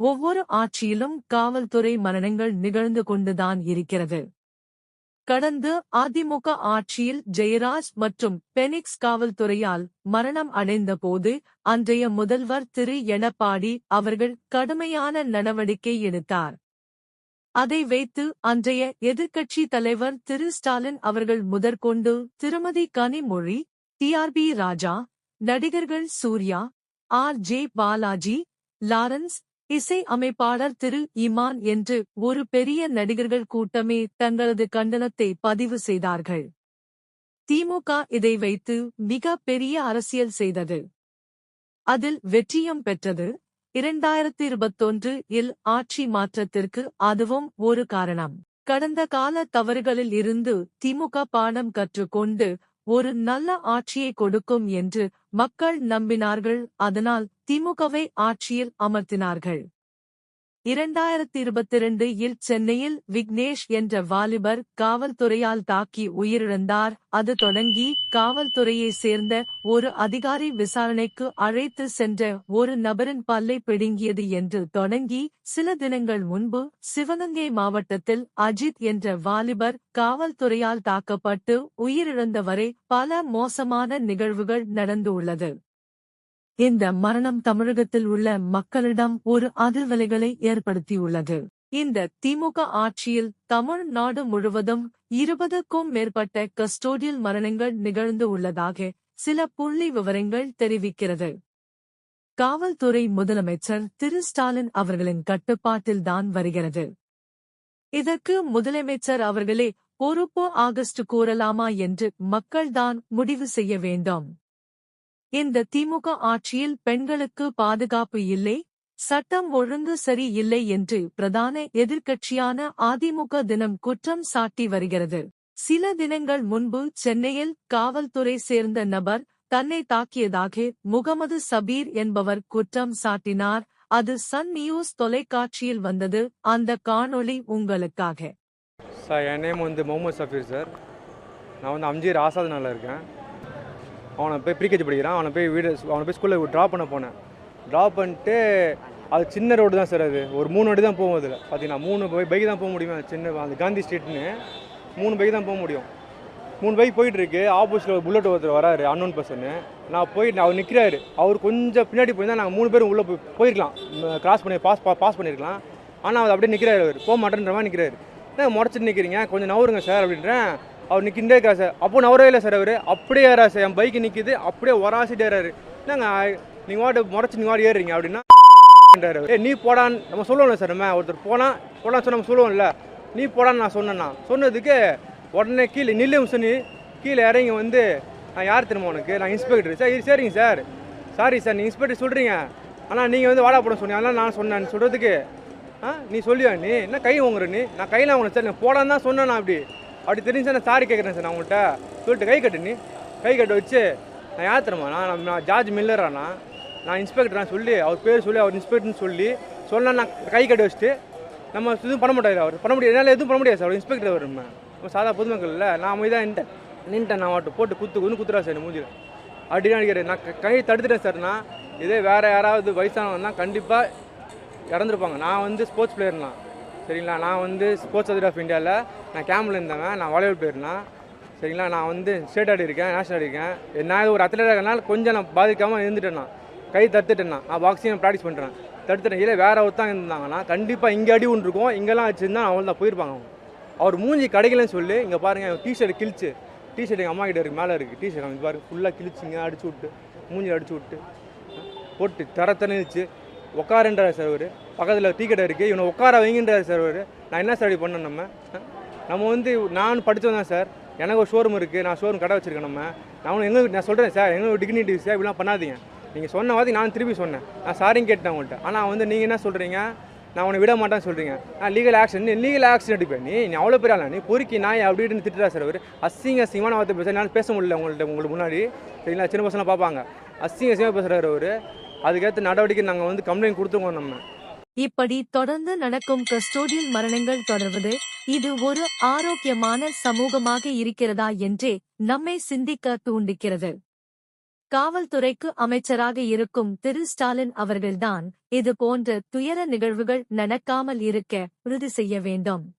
ஒவ்வொரு ஆட்சியிலும் காவல்துறை மரணங்கள் நிகழ்ந்து கொண்டுதான் இருக்கிறது. கடந்த அதிமுக ஆட்சியில் ஜெயராஜ் மற்றும் பெனிக்ஸ் காவல்துறையால் மரணம் அடைந்தபோது அன்றைய முதல்வர் திரு. எடப்பாடி அவர்கள் கடுமையான நடவடிக்கை எடுத்தார். அதை வைத்து அன்றைய எதிர்க்கட்சி தலைவர் திரு. ஸ்டாலின் அவர்கள் முதற்கொண்டு திருமதி கனிமொழி டிஆர்பி ராஜா நடிகர்கள் Suriya R. J. Balaji Lawrence இசை அமைப்பாளர் திரு இமான் என்று ஒரு பெரிய நடிகர்கள் கூட்டமே தங்களது கண்டனத்தை பதிவு செய்தார்கள். திமுக இதை வைத்து மிக பெரிய அரசியல் செய்தது. அதில் வெற்றியும் பெற்றது. இரண்டாயிரத்தி இருபத்தொன்று இல் ஆட்சி மாற்றத்திற்கு அதுவும் ஒரு காரணம். கடந்த கால தவறுகளில் இருந்து திமுக பாடம் கற்றுக்கொண்டு ஒரு நல்ல ஆட்சியை கொடுக்கும் என்று மக்கள் நம்பினார்கள். அதனால் திமுகவை ஆட்சியில் அமர்த்தினார்கள். இரண்டாயிரத்தி இருபத்திரண்டு இல் சென்னையில் விக்னேஷ் என்ற வாலிபர் காவல்துறையால் தாக்கி உயிரிழந்தார். அது தொடங்கி காவல்துறையை சேர்ந்த ஒரு அதிகாரி விசாரணைக்கு அழைத்து சென்ற ஒரு நபரின் பல்லை பிடுங்கியது என்று தொடங்கி சில தினங்கள் முன்பு சிவகங்கை மாவட்டத்தில் அஜித் என்ற வாலிபர் காவல்துறையால் தாக்கப்பட்டு உயிரிழந்தவரை பல மோசமான நிகழ்வுகள் நடந்துள்ளது. இந்த மரணம் தமிழகத்தில் உள்ள மக்களிடம் ஒரு அதிர்வலைகளை ஏற்படுத்தியுள்ளது. இந்த திமுக ஆட்சியில் தமிழ்நாடு முழுவதும் இருபதுக்கும் மேற்பட்ட கஸ்டோடியல் மரணங்கள் நிகழ்ந்து உள்ளதாக சில புள்ளி விவரங்கள் தெரிவிக்கிறது. காவல்துறை முதலமைச்சர் திரு. ஸ்டாலின் அவர்களின் கட்டுப்பாட்டில்தான் வருகிறது. இதற்கு முதலமைச்சர் அவர்களே பொறுப்பு ஆகஸ்ட் கூறலாமா என்று மக்கள்தான் முடிவு செய்ய வேண்டும். இந்த திமுக ஆட்சியில் பெண்களுக்கு பாதுகாப்பு இல்லை சட்டம் ஒழுங்கு சரி இல்லை என்று பிரதான எதிர்க்கட்சியான அதிமுக தினம் குற்றம் சாட்டி வருகிறது. சில தினங்கள் முன்பு சென்னையில் காவல்துறை சேர்ந்த நபர் தன்னை தாக்கியதாக முகமது சபீர் என்பவர் குற்றம் சாட்டினார். அது சன் நியூஸ் தொலைக்காட்சியில் வந்தது. அந்த காணொளி உங்களுக்காக. சார் என் நேம் வந்து முகமது சபீர் சார். நான் வந்து அம்ஜீர் ஆசாத் இருக்கேன். அவனை போய் ப்ரீகேஜி படிக்கிறான். அவனை போய் வீடு அவனை போய் ஸ்கூலில் ட்ராப் பண்ண போனேன். ட்ராப் பண்ணிட்டு அது சின்ன ரோடு தான் சார் அது. ஒரு மூணு அடி தான் போகும் அதில். பார்த்தீங்கன்னா மூணு பை பைக் தான் போக முடியும்? அது சின்ன அந்த காந்தி ஸ்ட்ரீட்னு மூணு பைக் தான் போக முடியும். மூணு பைக் போயிட்டுருக்கு ஆப்போசிட்டில் ஒரு புல்லட் ஒருத்தர் வராரு அன்னோன் பர்சனு நான் போயிட்டு அவர் நிற்கிறாரு அவர் கொஞ்சம் பின்னாடி போயிருந்தா நாங்கள் மூணு பேரும் உள்ளே போய் போயிருக்கலாம். கிராஸ் பண்ணி பாஸ் பாஸ் பண்ணியிருக்கலாம் ஆனால் அவர் அப்படியே நிற்கிறாரு அவர். போக மாட்டேன்ற மாதிரி நிற்கிறாரு என்ன முடச்சிட்டு நிற்கிறீங்க கொஞ்சம் நவருங்க சார் அப்படின்றேன். அவர் நிற்கின்றே இருக்கா சார். அப்போ நவரவே இல்லை சார் அவர். அப்படியே ஏறா சார். என் பைக்கு நிற்கிது அப்படியே ஒராசிட்டு ஏறாரு. என்னங்க நீங்கள் வாட்டு முறைச்சி நீங்கள் வாட்டு ஏறுறீங்க அப்படின்னா? ஏ நீ போடான்னு நம்ம சொல்லுவோம்ல சார் நம்ம ஒருத்தர் போனால் போடான்னு சொன்ன நம்ம சொல்லுவோம்ல. நீ போடான்னு நான் சொன்னேன்னா. சொன்னதுக்கு உடனே கீழே நில்லும் சொன்னி கீழே இறங்கி வந்து நான் யார் திரும்ப உனக்கு? நான் இன்ஸ்பெக்டர் சார் சரிங்க சார். சாரி சார் நீ இன்ஸ்பெக்டர் சொல்கிறீங்க ஆனால் நீங்கள் வந்து வாடா போட சொன்னீங்க. அதெல்லாம் நான் சொன்னேன் சொல்கிறதுக்கு ஆ நீ சொல்லியா நீ? என்ன கை வாங்குற நீ? நான் கையில் வாங்கினேன் சார். நான் போடான்னு தான் சொன்னேன் நான் அப்படி? அப்படி தெரிஞ்சு நான் சாரி கேட்குறேன் சார் நான் உங்கள்கிட்ட சொல்லிட்டு கை கட்டு நீ. கை கட்டு வச்சு நான் யார் நான் நான் ஜார்ஜ் மில்லரானா நான் இன்ஸ்பெக்டர் நான் சொல்லி அவர் பேர் சொல்லி அவர் இன்ஸ்பெக்டர்னு சொல்லி சொன்னால் நான் கை கட்டி வச்சுட்டு நம்ம எதுவும் பண்ண முடியாது அவர். பண்ண முடியாது. என்னால் எதுவும் பண்ண முடியாது சார். அவர் இன்ஸ்பெக்டர் அவர் நம்ம. சாதா பொதுமக்கள் இல்லை நான் போய் தான் நின்ட்டேன். நின்ட்டேன் நான் அவட்டு போட்டு குத்து குத்து குத்துறா சார் மூஞ்சில். அப்படின்னு நினைக்கிறேன். நான் கை தடுத்துட்டேன் சார் நான். இதே வேறு யாராவது வயசானவங்கன்னா கண்டிப்பாக இறந்துருப்பாங்க. நான் வந்து ஸ்போர்ட்ஸ் பிளேயர்னா சரிங்களா? நான் வந்து ஸ்போர்ட்ஸ் அதிரி ஆஃப் இந்தியாவில் நான் கேம்பில் இருந்தவன் நான் வாலிபால் போயிருந்தேன். சரிங்களா? நான் வந்து ஸ்டேட் ஆடி இருக்கேன் நேஷனல் ஆடி இருக்கேன். நான் ஒரு அத்லட்டாக இருக்கனால கொஞ்சம் நான் பாதிக்காமல் இருந்துட்டேன் நான். கை தடுத்துட்டேன் நான். பாக்ஸிங் ப்ராக்டிஸ் பண்ணுறேன் தடுத்துட்டேன் இல்லை வேறு ஒருத்தான் இருந்தாங்கன்னா கண்டிப்பாக இங்கே அடி ஒன்று இருக்கும். இங்கெல்லாம் வச்சுருந்தா அவள் தான் போயிருப்பாங்க அவங்க. அவர் மூஞ்சி கிடைக்கலன்னு சொல்லி இங்கே பாருங்கள் டிஷர்ட் கிழிச்சு. டிஷர்ட் எங்கள் அம்மா கிட்ட இருக்கு மேலே இருக்குது டிஷர்ட் அவங்க பாருங்க ஃபுல்லாக கிழிச்சிங்க அடிச்சு விட்டு மூஞ்சி அடிச்சு விட்டு போட்டு தர தனிச்சு உட்காருன்றார் சார் அவர். பக்கத்தில் டீ கடை இருக்குது இவனை உட்கார வைங்கன்றார் சார் அவர். நான் என்ன சார் இப்படி பண்ணேன் நம்ம? நம்ம வந்து நான் படித்தவன் தான் சார். எனக்கு ஒரு ஷோரூம் இருக்குது நான் ஷோரூம் கடை வச்சுருக்கேன் நம்ம. நான் எங்களுக்கு நான் சொல்கிறேன் சார். எங்களுக்கு டிக்னிட்டி சார் இப்படிலாம் பண்ணாதீங்க. நீங்கள் சொன்ன வாதி நான் திருப்பி சொன்னேன். நான் சாரியும் கேட்டேன் உங்கள்கிட்ட ஆனால் வந்து நீங்கள் என்ன சொல்கிறீங்க நான் உன்னை விட மாட்டேன்னு சொல்கிறீங்க நான் லீகல் ஆக்ஷன் நீ லீகல் ஆக்ஷன் எடுப்பேன் நீ நீ அவ்வளோ பெரிய ஆளா? நீ பொறுக்கி நான் அப்படி இப்படின்னு திட்டுறா சார் அவர். அசிங்க அசிங்கமான வார்த்தை பேச நான் பேச முடியல உங்கள்ட்ட உங்களுக்கு முன்னாடி. சரிங்களா? சின்ன பசங்களாம் பார்ப்பாங்க. அசிங்க அசிங்கமாக பேசுகிறார் அவர். அதுக்கேற்ற நடவடிக்கை நாங்கள் வந்து கம்ப்ளைண்ட் கொடுத்துருவோம் நம்ம. இப்படி தொடர்ந்து நடக்கும் கஸ்டோடியல் மரணங்கள் தொடர்வது இது ஒரு ஆரோக்கியமான சமூகமாக இருக்கிறதா என்றே நம்மை சிந்திக்க தூண்டுகிறது. காவல்துறைக்கு அமைச்சராக இருக்கும் திரு. ஸ்டாலின் அவர்கள்தான் இது போன்ற துயர நிகழ்வுகள் நடக்காமல் இருக்க உறுதி செய்ய வேண்டும்.